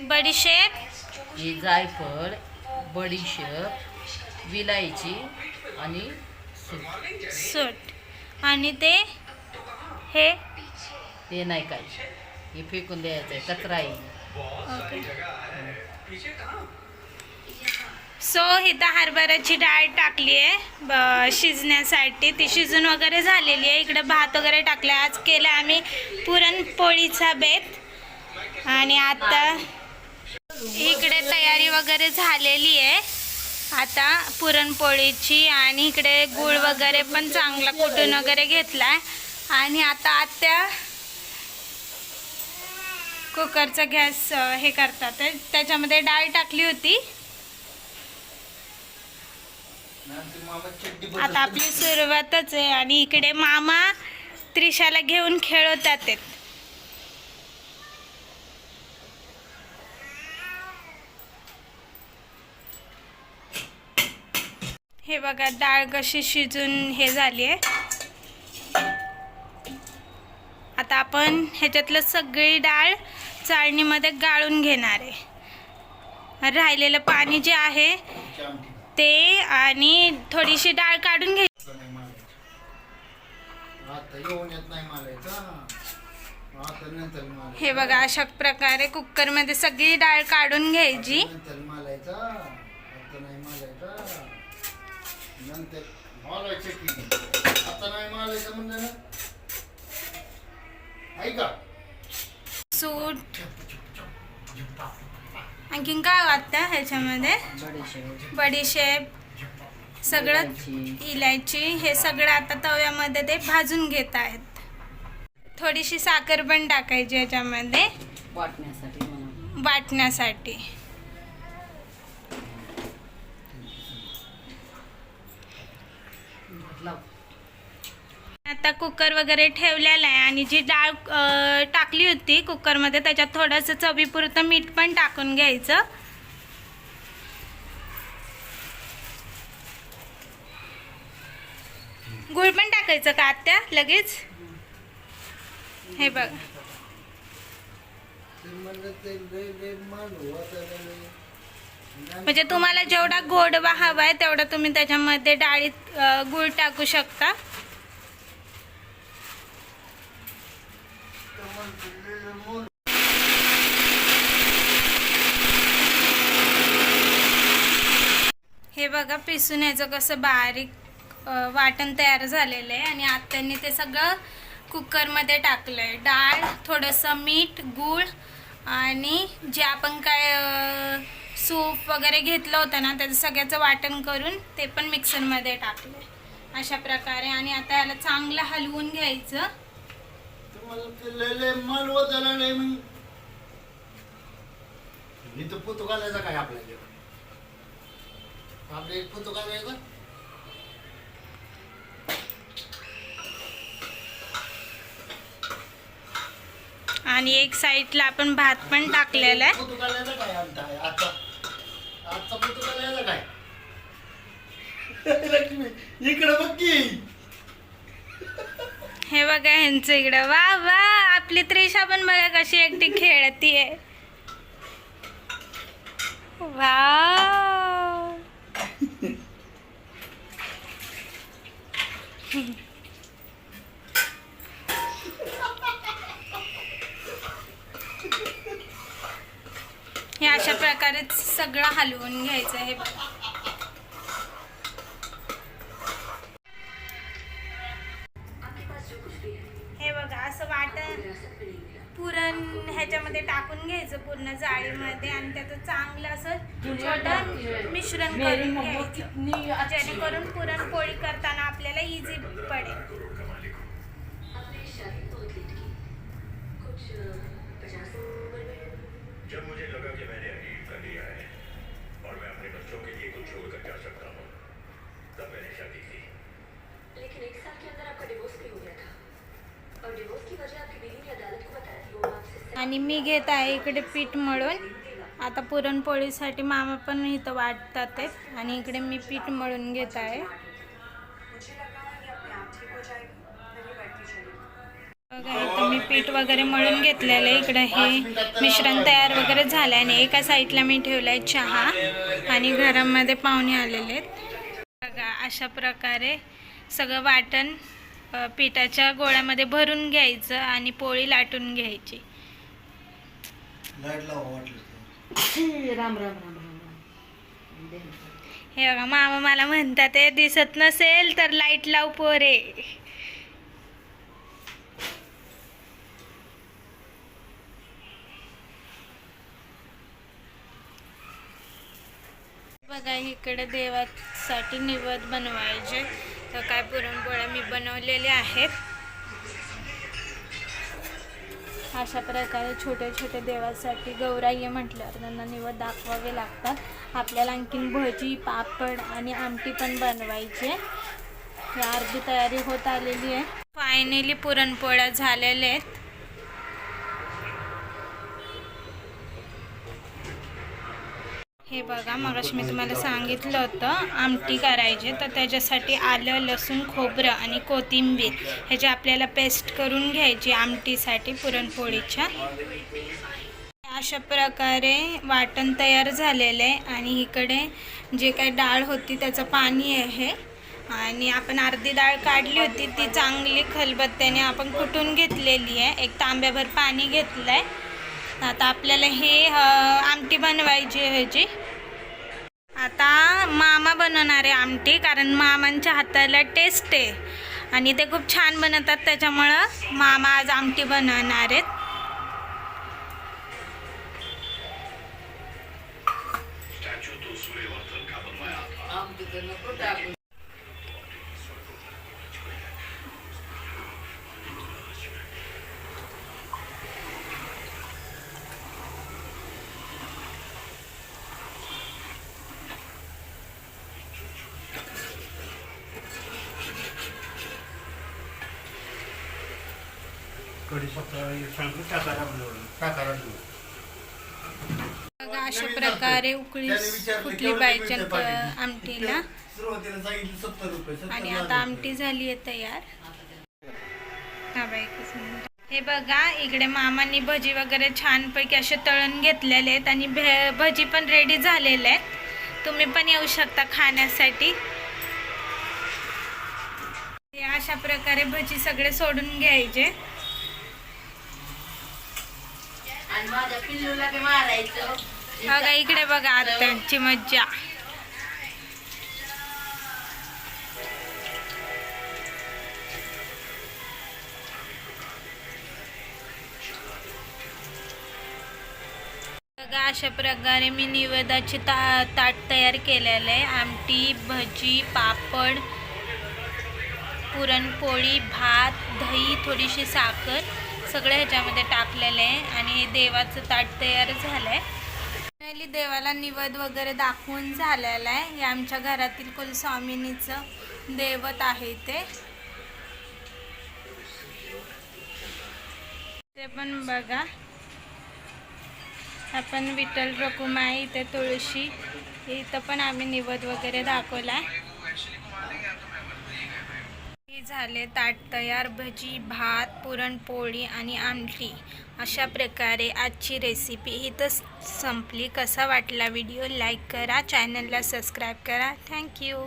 बडीशेप. ही जायफळ बडीशेप विलायची आणि सूप सूट. आणि ते हे? ते नाही काय हे फेकून द्यायचं आहे कचरा आहे ओके. सो इथं हरभऱ्याची डाळ टाकली आहे. शिजण्यासाठी. ती शिजून वगैरे झालेली आहे. इकडे भात वगैरे टाकला. आज केला आम्ही पुरणपोळीचा बेत. आणि आता इकडे तयारी वगैरे झालेली आहे. आता पुरणपोळीची आणि इकडे गुळ वगैरे पण चांगला कुटून वगैरे घेतलाय. आणि आता आत्या कुकरचा गॅस हे करतात. त्याच्यामध्ये डाळ टाकली होती. आता आपली सुरुवातच आहे आणि इकडे मामा त्रिशाला घेऊन खेळवतात बघा डाळ कशी शिजून हे झाली आहे आता आपण ह्याच्यातलं सगळी डाळ चाळणीमध्ये गाळून घेणार आहे. राहिलेलं पाणी जे आहे ते आणि थोडीशी डाळ काढून घे आता येऊन येत नाही मारायचा आता नंतर मारायचं हे बघा अशा प्रकारे कुकरमध्ये सगळी डाळ काढून घ्यायची नंतर मारायचा आता नाही मारायचा नंतर मारायचं की आता नाही मारायचं म्हणजे ना? ऐका सूट. आणखीन काय वाटतं ह्याच्यामध्ये? बडीशेप बडीशेप सगळं इलायची. हे सगळं आता तव्यामध्ये ते भाजून घेत आहेत. थोडीशी साखर पण टाकायची ह्याच्यामध्ये. वाटण्यासाठी म्हणून वाटण्यासाठी. आता कुकर वगैरे ठेवलेला आहे आणि जी डाळ टाकली होती कुकरमध्ये त्याच्यात थोडंसं चवीपुरतं मीठ पण टाकून घ्यायचं. गुळ पण टाकायचं का आत्या? लगेच? हे बघ. म्हणजे तुम्हाला जेवढा गोडवा हवा आहे तेवढा तुम्ही त्याच्यामध्ये डाळीत गुळ टाकू शकता. हे बघा पिसून याचं कसं बारीक वाटण तयार झालेलं आहे आणि आत्यांनी ते सगळं कुकरमध्ये टाकलं आहे डाळ थोडंसं मीठ गूळ आणि जे आपण काय सूप वगैरे घेतलं होतं ना त्याचं सगळ्याचं वाटण करून ते पण मिक्सरमध्ये टाकलं आहे अशा प्रकारे आणि आता याला चांगलं हलवून घ्यायचं. पुतो घालायचा काय आपल्या एक पुतो घालायचा? आणि एक साईडला आपण भात पण टाकलेला आहे. इकडं बघ की. हे बघा ह्यांचं इकडं. वा वा आपली त्रिशा पण बघा कशी एकटी खेळतीये. वा हे अशा प्रकारे सगळं हलवून घ्यायचं हे बघा हे बघा असं वाटण पुरण ह्याच्यामध्ये टाकून घ्यायचं पूर्ण जाळीमध्ये आणि त्याचं चांगलं असं छोटं मिश्रण करून घ्यायचं. जेणेकरून पुरणपोळी करताना आपल्याला इझी पडेल. आणि मी घेत आहे इकडे पीठ मळून. आता पुरणपोळीसाठी मामा पण इथं वाटतात आहेत. आणि इकडे मी पीठ मळून घेत आहे. बघा इथं मी पीठ वगैरे मळून घेतलेलं आहे. इकडं हे मिश्रण तयार वगैरे झालं आणि एका साईडला मी ठेवलाय चहा. आणि घरामध्ये पाहुणे आलेले आहेत. बघा अशा प्रकारे सगळं वाटण पिठाच्या गोळ्यामध्ये भरून घ्यायचं आणि पोळी लाटून घ्यायची. लाइट लावा वाटलं तर. राम राम राम राम राम दे ना. हे बघा मामा मला म्हणतात ते दिसत नसेल तर लाइट लाव पोरे बघा इकडे देवासाठी निवद बनवायचे तर काय पुरणपोळ्या मी बनवलेल्या आहेत अशा प्रकारे छोटे छोटे देवासाठी गौराई म्हटल्यावर त्यांना निवद दाखवावे लागतात. आपल्याला आणखीन भजी पापड आणि आमटी पण बनवायचे या अर्धी तयारी होत आलेली आहे. फायनली पुरणपोळ्या झालेल्या आहेत. हे बघा मगाशी मी तुम्हाला सांगितलं होतं आमटी करायची. तर त्याच्यासाठी आलं लसूण खोबरं आणि कोथिंबीर. ह्याची आपल्याला पेस्ट करून घ्यायची आमटीसाठी पुरणपोळीच्या. अशा प्रकारे वाटण तयार झालेलं आहे आणि इकडे जे काही डाळ होती त्याचं पाणी आहे. आणि आपण अर्धी डाळ काढली होती ती चांगली खलबत्त्याने आपण कुटून घेतलेली आहे. एक तांब्याभर पाणी घेतलं आहे आता आपल्याला हे आमटी बनवायची आहे ह्याची आता मामा बनवणार आहे आमटी कारण मामांच्या हाताला टेस्ट आहे. आणि ते खूप छान बनवतात त्याच्यामुळं मामा आज आमटी बनवणार आहेत आमटी तर नको टाकू टाका राजू. बघा अशा प्रकारे उकळी फुटली केवढे पाहिजे? आमटीला आणि. आता आमटी झाली आहे तयार हा बाई. हे बघा इकडे मामांनी भजी वगैरे छानपैकी असे तळून घेतलेले आहेत आणि भे भजी पण रेडी झालेले आहेत तुम्ही पण येऊ शकता खाण्यासाठी अशा प्रकारे भजी सगळे सोडून घ्यायचे आणि माझ्या पिल्लूला बी मारायचं. बघा इकडे बघा आत्यांची मज्जा. बघा अशा प्रकारे मी निवेदाचे ता ताट तयार केलेलं आहे. आमटी भजी पापड पुरणपोळी भात दही थोडीशी साखर. सगळं ह्याच्यामध्ये टाकलेलं आहे आणि देवाचं ताट तयार झालं आहे फायनली देवाला निवद वगैरे दाखवून झालेला आहे. हे आमच्या घरातील कुलस्वामिनीचं दैवत आहे ते. ते पण बघा. आपण विठ्ठल रकुमाई इथे तुळशी इथं पण आम्ही निवद वगैरे दाखवला आहे झाले ताट तयार भजी भात पुरणपोळी आणि आमटी. अशा प्रकारे आजची रेसिपी इथंच संपली. कसा वाटला? व्हिडिओ लाईक करा चॅनलला सबस्क्राईब करा. थँक्यू